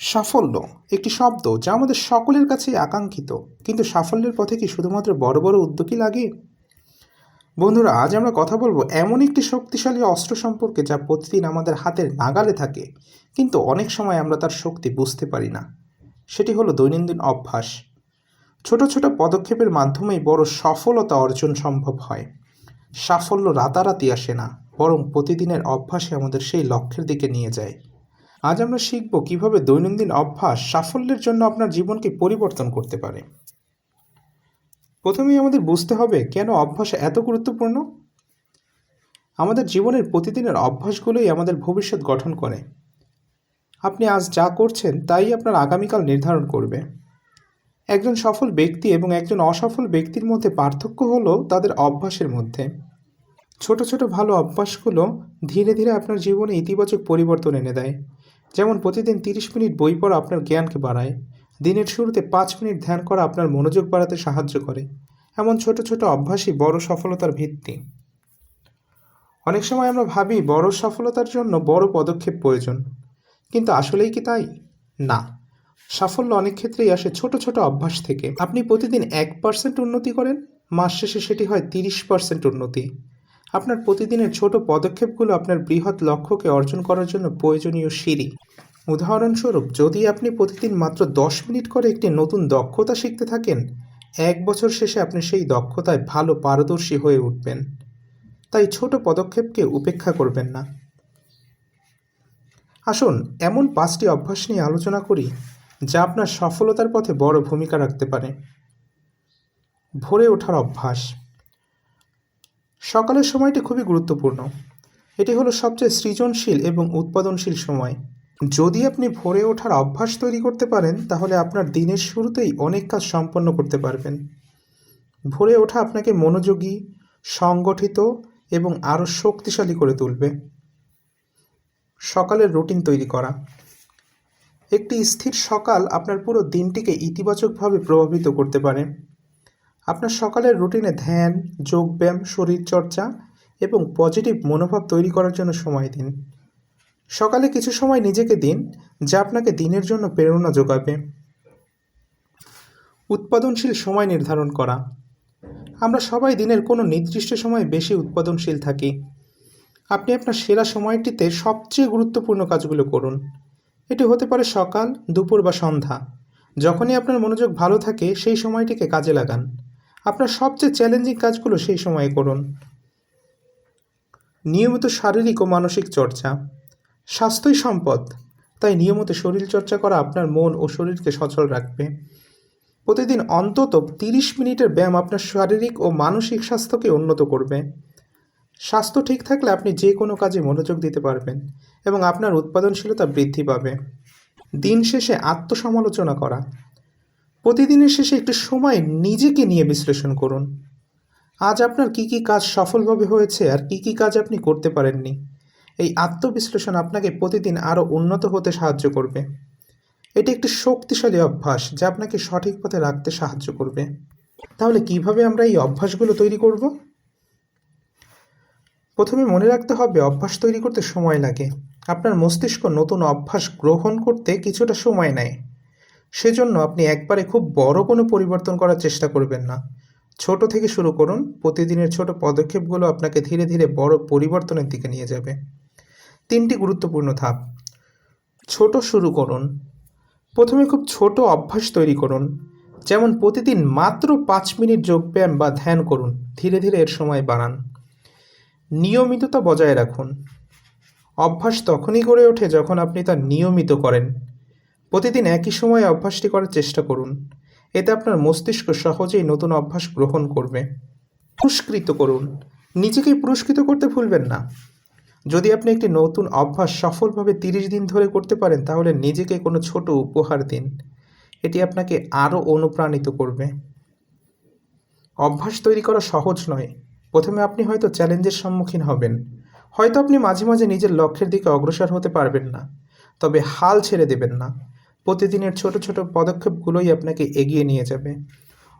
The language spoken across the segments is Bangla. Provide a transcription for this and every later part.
সাফল্য একটি শব্দ যা আমাদের সকলের কাছেই আকাঙ্ক্ষিত। কিন্তু সাফল্যের পথে কি শুধুমাত্র বড় বড় উদ্যোগই লাগে? বন্ধুরা, আজ আমরা কথা বলব এমন একটি শক্তিশালী অস্ত্র সম্পর্কে যা প্রতিদিন আমাদের হাতের নাগালে থাকে, কিন্তু অনেক সময় আমরা তার শক্তি বুঝতে পারি না। সেটি হলো দৈনন্দিন অভ্যাস। ছোট ছোট পদক্ষেপের মাধ্যমেই বড় সফলতা অর্জন সম্ভব হয়। সাফল্য রাতারাতি আসে না, বরং প্রতিদিনের অভ্যাসে আমাদের সেই লক্ষ্যের দিকে নিয়ে যায়। আজ আমরা শিখব কীভাবে দৈনন্দিন অভ্যাস সাফল্যের জন্য আপনার জীবনকে পরিবর্তন করতে পারে। প্রথমেই আমাদের বুঝতে হবে কেন অভ্যাস এত গুরুত্বপূর্ণ? আমাদের জীবনের প্রতিদিনের অভ্যাসগুলোই আমাদের ভবিষ্যৎ গঠন করে। আপনি আজ যা করছেন তাই আপনার আগামীকাল নির্ধারণ করবে। একজন সফল ব্যক্তি এবং একজন অসফল ব্যক্তির মধ্যে পার্থক্য হলো তাদের অভ্যাসের মধ্যে। ছোট ছোট ভালো অভ্যাসগুলো ধীরে ধীরে আপনার জীবনে ইতিবাচক পরিবর্তন এনে দেয়। যেমন প্রতিদিন তিরিশ মিনিট বই পড়া আপনার জ্ঞানকে বাড়ায়, দিনের শুরুতে পাঁচ মিনিট ধ্যান করা আপনার মনোযোগ বাড়াতে সাহায্য করে। এমন ছোট ছোট অভ্যাসই বড় সফলতার ভিত্তি। অনেক সময় আমরা ভাবি বড় সফলতার জন্য বড় পদক্ষেপ প্রয়োজন। কিন্তু আসলেই কি তাই? না। সাফল্য অনেক ক্ষেত্রেই আসে ছোট ছোট অভ্যাস থেকে। আপনি প্রতিদিন এক পার্সেন্ট উন্নতি করেন, মাস শেষে সেটি হয় তিরিশ পার্সেন্ট উন্নতি। আপনার প্রতিদিনের ছোট পদক্ষেপগুলো আপনার বৃহৎ লক্ষ্যকে অর্জন করার জন্য প্রয়োজনীয় সিঁড়ি। উদাহরণস্বরূপ, যদি আপনি প্রতিদিন মাত্র দশ মিনিট করে একটি নতুন দক্ষতা শিখতে থাকেন, এক বছর শেষে আপনি সেই দক্ষতায় ভালো পারদর্শী হয়ে উঠবেন। তাই ছোট পদক্ষেপকে উপেক্ষা করবেন না। আসুন, এমন পাঁচটি অভ্যাস নিয়ে আলোচনা করি, যা আপনার সফলতার পথে বড় ভূমিকা রাখতে পারে। ভরে ওঠার অভ্যাস। সকালের সময়টি খুবই গুরুত্বপূর্ণ। এটি হলো সবচেয়ে সৃজনশীল এবং উৎপাদনশীল সময়। যদি আপনি ভোরে ওঠার অভ্যাস তৈরি করতে পারেন, তাহলে আপনার দিনের শুরুতেই অনেক কাজ সম্পন্ন করতে পারবেন। ভোরে ওঠা আপনাকে মনোযোগী, সংগঠিত এবং আরও শক্তিশালী করে তুলবে। সকালের রুটিন তৈরি করা। একটি স্থির সকাল আপনার পুরো দিনটিকে ইতিবাচকভাবে প্রভাবিত করতে পারে। আপনার সকালের রুটিনে ধ্যান, যোগব্যায়াম, শরীরচর্চা এবং পজিটিভ মনোভাব তৈরি করার জন্য সময় দিন। সকালে কিছু সময় নিজেকে দিন, যা আপনাকে দিনের জন্য প্রেরণা যোগাবে। উৎপাদনশীল সময় নির্ধারণ করা। আমরা সবাই দিনের কোনো নির্দিষ্ট সময়ে বেশি উৎপাদনশীল থাকি। আপনি আপনার সেরা সময়টিতে সবচেয়ে গুরুত্বপূর্ণ কাজগুলো করুন। এটি হতে পারে সকাল, দুপুর বা সন্ধ্যা। যখনই আপনার মনোযোগ ভালো থাকে, সেই সময়টিকে কাজে লাগান। আপনার সবচেয়ে চ্যালেঞ্জিং কাজগুলো সেই সময়ে করুন। নিয়মিত শারীরিক ও মানসিক চর্চা। স্বাস্থ্যই সম্পদ, তাই নিয়মিত শরীরচর্চা করা আপনার মন ও শরীরকে সচল রাখবে। প্রতিদিন অন্তত তিরিশ মিনিটের ব্যায়াম আপনার শারীরিক ও মানসিক স্বাস্থ্যকে উন্নত করবে। স্বাস্থ্য ঠিক থাকলে আপনি যে কোনো কাজে মনোযোগ দিতে পারবেন এবং আপনার উৎপাদনশীলতা বৃদ্ধি পাবে। দিন শেষে আত্মসমালোচনা করা। প্রতিদিনের শেষে একটু সময় নিজেকে নিয়ে বিশ্লেষণ করুন। আজ আপনার কি কি কাজ সফলভাবে হয়েছে আর কি কি কাজ আপনি করতে পারেননি? এই আত্মবিশ্লেষণ আপনাকে প্রতিদিন আরও উন্নত হতে সাহায্য করবে। এটি একটি শক্তিশালী অভ্যাস যা আপনাকে সঠিক পথে রাখতে সাহায্য করবে। তাহলে কীভাবে আমরা এই অভ্যাসগুলো তৈরি করব? প্রথমে মনে রাখতে হবে, অভ্যাস তৈরি করতে সময় লাগে। আপনার মস্তিষ্ক নতুন অভ্যাস গ্রহণ করতে কিছুটা সময় নেয়। সেজন্য আপনি একবারে খুব বড় কোনো পরিবর্তন করার চেষ্টা করবেন না। ছোট থেকে শুরু করুন, প্রতিদিনের ছোট পদক্ষেপগুলো আপনাকে ধীরে ধীরে বড় পরিবর্তনের দিকে নিয়ে যাবে। তিনটি গুরুত্বপূর্ণ ধাপ। ছোট শুরু করুন। প্রথমে খুব ছোট অভ্যাস তৈরি করুন, যেমন প্রতিদিন মাত্র পাঁচ মিনিট যোগব্যায়াম বা ধ্যান করুন, ধীরে ধীরে এর সময় বাড়ান। নিয়মিততা বজায় রাখুন। অভ্যাস তখনই গড়ে ওঠে যখন আপনি তা নিয়মিত করেন। প্রতিদিন একই সময়ে অভ্যাসটি করার চেষ্টা করুন। এতে আপনার মস্তিষ্ক সহজেই নতুন অভ্যাস গ্রহণ করবে। পুরস্কৃত করুন। নিজেকেই পুরস্কৃত করতে ভুলবেন না। যদি আপনি একটি নতুন অভ্যাস সফলভাবে তিরিশ দিন ধরে করতে পারেন, তাহলে নিজেকে কোনো ছোট উপহার দিন। এটি আপনাকে আরও অনুপ্রাণিত করবে। অভ্যাস তৈরি করা সহজ নয়। প্রথমে আপনি হয়তো চ্যালেঞ্জের সম্মুখীন হবেন। হয়তো আপনি মাঝে মাঝে নিজের লক্ষ্যের দিকে অগ্রসর হতে পারবেন না। তবে হাল ছেড়ে দেবেন না। প্রতিদিনের ছোট ছোট পদক্ষেপগুলোই আপনাকে এগিয়ে নিয়ে যাবে।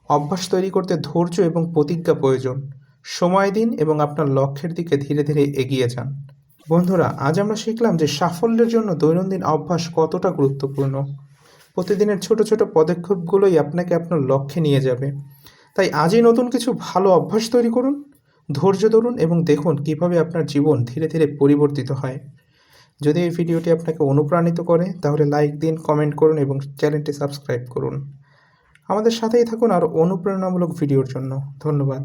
অভ্যাস তৈরি করতে ধৈর্য এবং প্রতিজ্ঞা প্রয়োজন। সময় দিন এবং আপনার লক্ষ্যের দিকে ধীরে ধীরে এগিয়ে যান। বন্ধুরা, আজ আমরা শিখলাম যে সাফল্যের জন্য দৈনন্দিন অভ্যাস কতটা গুরুত্বপূর্ণ। প্রতিদিনের ছোট ছোট পদক্ষেপগুলোই আপনাকে আপনার লক্ষ্যে নিয়ে যাবে। তাই আজই নতুন কিছু ভালো অভ্যাস তৈরি করুন, ধৈর্য ধরুন এবং দেখুন কীভাবে আপনার জীবন ধীরে ধীরে পরিবর্তিত হয়। যদি এই ভিডিওটি আপনাকে অনুপ্রাণিত করে, তাহলে লাইক দিন কমেন্ট করুন এবং চ্যানেলটি সাবস্ক্রাইব করুন। আমাদের সাথেই থাকুন আরও অনুপ্রেরণামূলক ভিডিওর জন্য। ধন্যবাদ।